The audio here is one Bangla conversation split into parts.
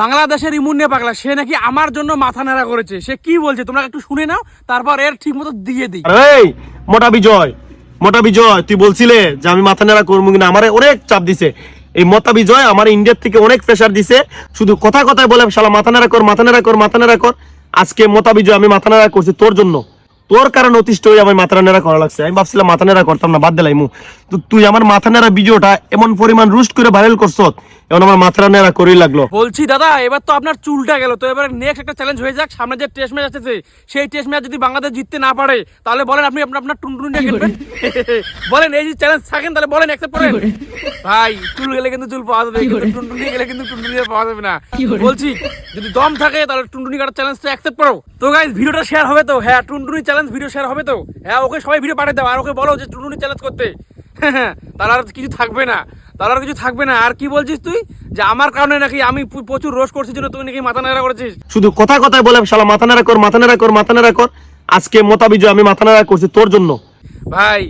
বাংলাদেশের ইমুন পাগলা, সে নাকি আমার জন্য মাথা নাড়া করেছে। সে কি বলছে? তোমরা একটু শুনে নাও, তারপর এর ঠিক মতো দিয়ে দিই। মোটা বিজয় মোটা বিজয়, তুই বলছিলে যে আমি মাথা নেড়া করব কিনা? আমার অনেক চাপ দিছে। এই মোটা বিজয় আমার ইন্ডিয়ার থেকে অনেক প্রেশার দিছে। শুধু কথা কথায় বলে, শালা, মাথা নেড়া কর, মাথা নেড়া কর, মাথা নেড়া কর। আজকে মোটা বিজয়, আমি মাথা নেড়া করছি তোর জন্য। তোর কারণে অতিষ্ঠ হয়ে আমার মাথা নেড়া করা লাগছে। আমি ভাবছিলাম মাথা নেড়া করতাম না, বাদ দিলাই তো তুই আমার মাথা নেড়া ভিডিওটা এমন পরিমাণ রুস্ট করে ভাইরাল করছ এখন আমার মাথা নেড়া করেই লাগল। বলছি দাদা এবার তো আপনার চুলটা গেল। তো এবার নেক্সট একটা চ্যালেঞ্জ হয়ে যাক। সামনে যে টেস্ট ম্যাচ আসছে সেই টেস্ট ম্যাচ যদি বাংলাদেশ জিততে না পারে তাহলে বলেন আপনি আপনার আপনার খেলবেন। বলেন এই যে চ্যালেঞ্জ থাকেন তাহলে বলেন অ্যাকসেপ্ট করেন। ভাই চুল গেলে কিন্তু চুল পাওয়া যাবে কিন্তু টুনটুনি গেলে কিন্তু টুনটুনি পাওয়া যাবে না। বলছি যদি দম থাকে তাহলে টুনটুনি কাটার চ্যালেঞ্জটা অ্যাকসেপ্ট করো। তো গাইজ ভিডিওটা শেয়ার হবে তো? হ্যাঁ টুনটুনি চ্যালেঞ্জ ভিডিও শেয়ার হবে তো? হ্যাঁ ওকে সবাই ভিডিও পাঠিয়ে দাও আর ওকে বলো যে টুনটুনি চ্যালেঞ্জ করতে। হ্যাঁ তাহলে আর কিছু থাকবে না। তাহলে আর কিছু থাকবে না। আর কি বলছিস তুই? যে আমার কারণে নাকি আমি প্রচুর রোজ করছি জন্য তুই নাকি মাথা নাড়া করেছিস? শুধু কথা কথায় বলে শালা মাথা নাড়া কর মাথা নেড়া কর মাথা নেড়া কর। আজকে মোটা বিজয় আমি মাথা নেড়া করছি তোর জন্য। ভাই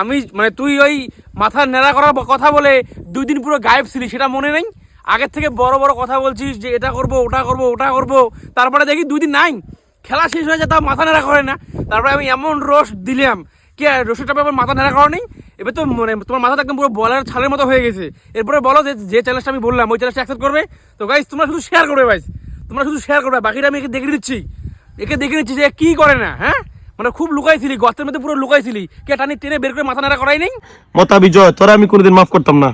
আমি মানে তুই ওই মাথা নেড়া করার কথা বলে দুই দিন পুরো গায়েব ছিলি সেটা মনে নেই? আগের থেকে বড় বড় কথা বলছিস যে এটা করব ওটা করব ওটা করব। তারপরে দেখি দুই দিন নাই। খেলা শেষ হয়ে যায় তাও মাথা নেড়া করে না। তারপরে আমি এমন রোষ দিলাম। কে রসিটা ব্যাপার মাথা নেড়া করা নেই এবার তো মানে তোমার মাথা একদম পুরো বলার ছালের মতো হয়ে গেছে। এরপরে বলো যে যে চ্যালেঞ্জটা আমি বললাম, ওই চ্যালেঞ্জটা অ্যাকসেপ্ট করবে? তো গাইজ তোমরা শুধু শেয়ার করবে ভাই তোমরা শুধু শেয়ার করবে। বাকিটা আমি একে দেখে দিচ্ছি একে দেখে নিচ্ছি যে কি করে না হ্যাঁ? মানে খুব লুকাইছিলি, গর্তের মধ্যে পুরো লুকাইছিলি। কে টানি টেনে বের করে মাথা নাড়া করাই নেই? মতা বিজয়, তোরা আমি কোনোদিন মাফ করতাম না।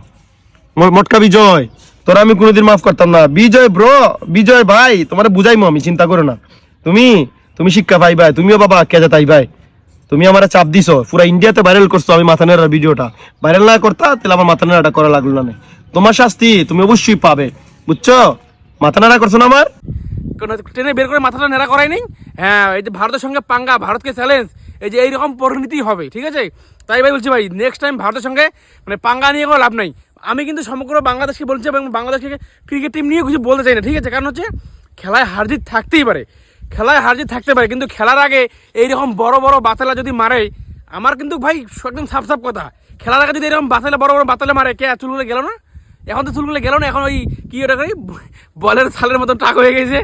মটকা বিজয়, তোরা আমি কোনোদিন মাফ করতাম না। বিজয় ব্রো বিজয় ভাই, তোমার বুঝাইমো আমি, চিন্তা করো না। তুমি তুমি শিক্ষা পাই ভাই, তুমিও বাবা কেজা তাই ভাই। তুমি আমার চাপ দিছো, পুরা ইন্ডিয়াতে ভাইরাল করছ আমি মাথা ভিডিওটা। ভাইরাল না করতা, তাহলে আমার মাথা নেড়াটা করা লাগল না তোমার শাস্তি তুমি অবশ্যই পাবে, বুঝছ? মাথা নেড়া করছ না আমার? ট্রেনে বের করে মাথাটা নেড়া করাই নেই? হ্যাঁ এই যে ভারতের সঙ্গে পাঙ্গা, ভারতকে চ্যালেঞ্জ এই যে এইরকম পরিণতি হবে, ঠিক আছে? তাই ভাই বলছি ভাই নেক্সট টাইম ভারতের সঙ্গে মানে পাঙ্গা নিয়ে কোনো লাভ নাই। আমি কিন্তু সমগ্র বাংলাদেশকে বলছি এবং বাংলাদেশকে ক্রিকেট টিম নিয়ে কিছু বলতে চাই না, ঠিক আছে? কারণ হচ্ছে, খেলায় হারজিত থাকতেই পারে। খেলায় হারজিত থাকতে পারে, কিন্তু খেলার আগে এইরকম বড় বড় বাতালা যদি মারে, আমার কিন্তু ভাই একদম সাফ সাফ কথা। খেলার আগে যদি এরকম বাতালে, বড় বড় বাতালে মারে, কে চুলগুলো গেল না? এখন তো চুলগুলো গেল না, এখন ওই কি ওটা করি বলের ছালের মতো টাক হয়ে গেছে।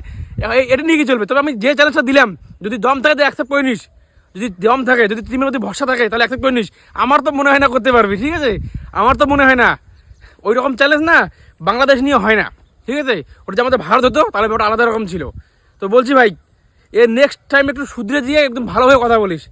এটা নিয়ে কি চলবে? তবে আমি যে চ্যালেঞ্জটা দিলাম, যদি দম থাকে তো অ্যাকসেপ্ট করে নিস। যদি দম থাকে, যদি টিমের মধ্যে ভরসা থাকে, তাহলে অ্যাকসেপ্ট করে নিস। আমার তো মনে হয় না করতে পারবি, ঠিক আছে? আমার তো মনে হয় না। ওই রকম চ্যালেঞ্জ না, বাংলাদেশ নিয়ে হয় না, ঠিক আছে? ওটা যে আমাদের ভারত হতো, তাহলে ওটা আলাদা রকম ছিল। তো বলছি ভাই এ নেক্সট টাইম একটু শুধরে দিয়ে একদম ভালোভাবে কথা বলিস।